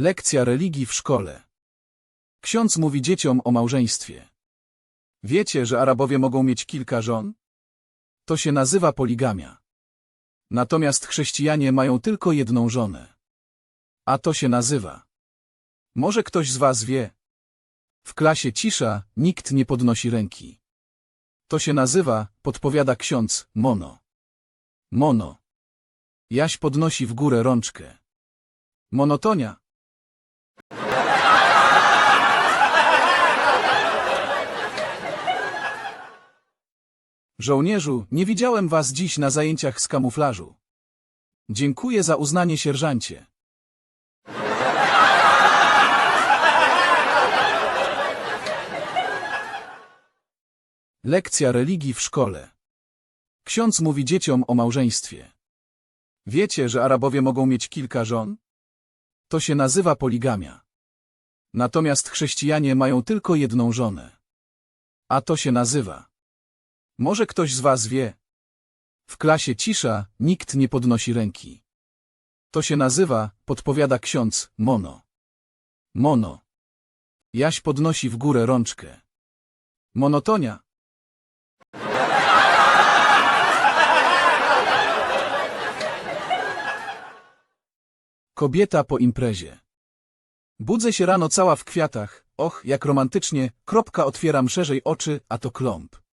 Lekcja religii w szkole. Ksiądz mówi dzieciom o małżeństwie. Wiecie, że Arabowie mogą mieć kilka żon? To się nazywa poligamia. Natomiast chrześcijanie mają tylko jedną żonę. A to się nazywa. Może ktoś z was wie? W klasie cisza, nikt nie podnosi ręki. To się nazywa, podpowiada ksiądz, mono. Mono. Jaś podnosi w górę rączkę. Monotonia. Żołnierzu, nie widziałem was dziś na zajęciach z kamuflażu. Dziękuję za uznanie sierżancie. Lekcja religii w szkole. Ksiądz mówi dzieciom o małżeństwie. Wiecie, że Arabowie mogą mieć kilka żon? To się nazywa poligamia. Natomiast chrześcijanie mają tylko jedną żonę. A to się nazywa. Może ktoś z was wie? W klasie cisza, nikt nie podnosi ręki. To się nazywa, podpowiada ksiądz, mono. Mono. Jaś podnosi w górę rączkę. Monotonia. Kobieta po imprezie. Budzę się rano cała w kwiatach, och, jak romantycznie, kropka otwieram szerzej oczy, a to kląb.